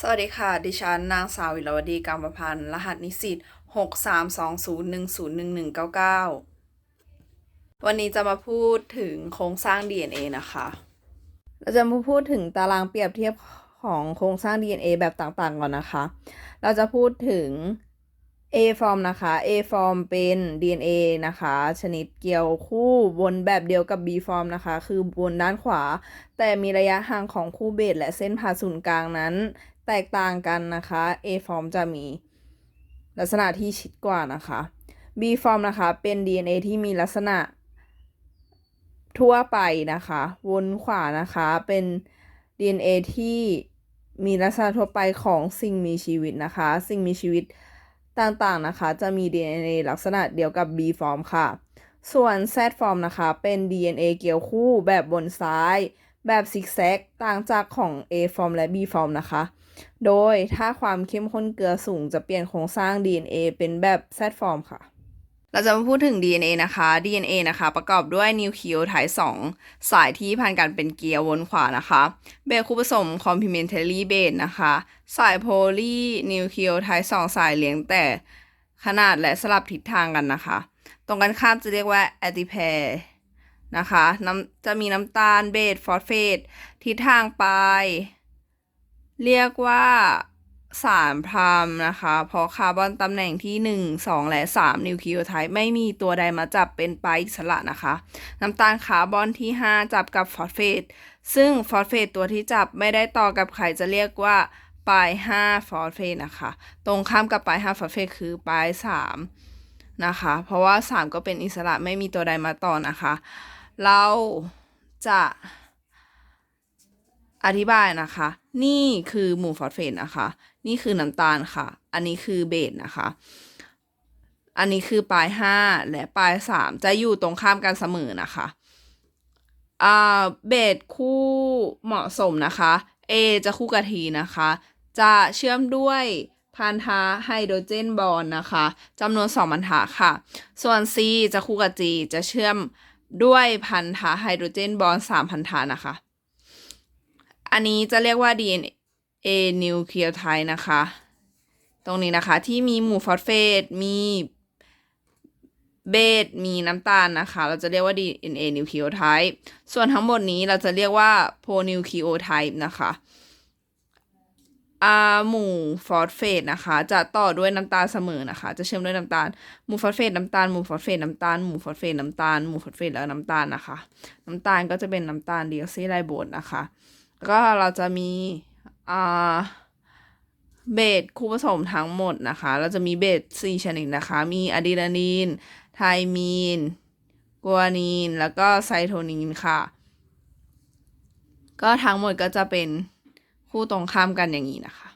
สวัสดีค่ะ ดิฉันนางสาววิรวดีกรรมพันธ์รหัสนิสิต6320101999 วันนี้จะมาพูดถึงโครงสร้าง DNA นะคะ เราจะมาพูดถึงตารางเปรียบเทียบของโครงสร้าง DNA แบบต่างๆก่อนนะคะ เราจะพูดถึง A form นะคะ A form เป็น DNA นะคะ ชนิดเกี่ยวคู่วนแบบเดียวกับ B form นะคะ คือวนด้านขวา แต่มีระยะห่างของคู่เบสและเส้นผ่าศูนย์กลางนั้น แตกต่างกันนะคะ A form จะมีลักษณะที่ชิดกว่านะคะ B form นะคะเป็น DNA ที่มีลักษณะทั่วไปนะคะ วนขวานะคะเป็น DNA ที่มีลักษณะทั่วไปของสิ่งมีชีวิตนะคะ สิ่งมีชีวิตต่างๆนะคะ จะมี DNA ลักษณะเดียวกับ B form ค่ะ ส่วน Z form นะคะ เป็น DNA เกี่ยวคู่แบบบนซ้าย แบบซิกแซกต่างจากของ A form และ B form นะคะ โดยถ้าความเข้มข้นเกลือสูงจะเปลี่ยนโครงสร้าง DNA เป็นแบบ Z form ค่ะ เราจะมาพูดถึง DNA นะคะ DNA นะคะประกอบด้วยนิวคลีโอไทด์2สายที่พันกันเป็นเกียร์วนขวานะคะเบสคู่ผสม complementary base นะคะ สายโพลีนิวคลีโอไทด์2สายเลี้ยงแต่ขนาดและสลับทิศทางกันนะคะ ตรงกันข้ามจะเรียกว่า anti pair นะคะน้ำจะมีน้ำตาลเบสฟอสเฟตทิศทางไป เรียกว่าสารพรามนะคะ เพราะคาร์บอนตำแหน่งที่ 1 2 และ 3 นิวคลีโอไทด์ไม่มีตัวใดมาจับเป็นปลายอิสระนะคะ น้ำตาลคาร์บอนที่ 5 จับกับฟอสเฟต ซึ่งฟอสเฟตตัวที่จับไม่ได้ต่อกับไขจะเรียกว่าปลาย5ฟอสเฟตนะคะ ตรงข้ามกับปลาย5ฟอสเฟตคือปลาย3นะคะ เพราะว่า 3 ก็เป็นอิสระไม่มีตัวใดมาต่อนะคะ เราจะอธิบายนะคะ นี่คือหมู่ฟอสเฟตนะคะ นี่คือน้ำตาลค่ะ อันนี้คือเบสนะคะ อันนี้คือปลาย5และปลาย3จะอยู่ตรงข้ามกันเสมอนะคะอ่าเบสคู่เหมาะสมนะคะ A จะคู่กับ T นะคะ จะเชื่อมด้วยพันธะไฮโดรเจนบอนด์นะคะจำนวน2พันธะค่ะ ส่วน C จะคู่กับ G จะเชื่อม ด้วยพันธะไฮโดรเจนบอนด์3พันธะนะคะ อันนี้จะเรียกว่า DNA นิวเคลียไทด์นะคะ ตรงนี้นะคะที่มีหมู่ฟอสเฟต มีเบสมีน้ำตาลนะคะ เราจะเรียกว่า DNA นิวเคลียไทด์ส่วนทั้งหมดนี้เราจะเรียกว่าโพนิวคลีโอไทป์นะคะ อาหมู่ฟอสเฟตนะคะ จะต่อด้วยน้ำตาลเสมอนะคะ จะเชื่อมด้วยน้ำตาลหมู่ฟอสเฟตน้ำตาลหมู่ฟอสเฟตน้ำตาลหมู่ฟอสเฟตน้ำตาลหมู่ฟอสเฟตแล้วน้ำตาลนะคะ น้ำตาลก็จะเป็นน้ำตาลดีออกซิไรโบสนะคะแล้วก็เราจะมีอ่าเบสคู่ผสมทั้งหมดนะคะ เราจะมีเบสสี่ชนิดนะคะ มีอะดรีนาลีน ไทมีนกัวนีน แล้วก็ไซโทนีนค่ะ ก็ทั้งหมดก็จะเป็น คู่ตรงข้ามกันอย่างนี้นะคะ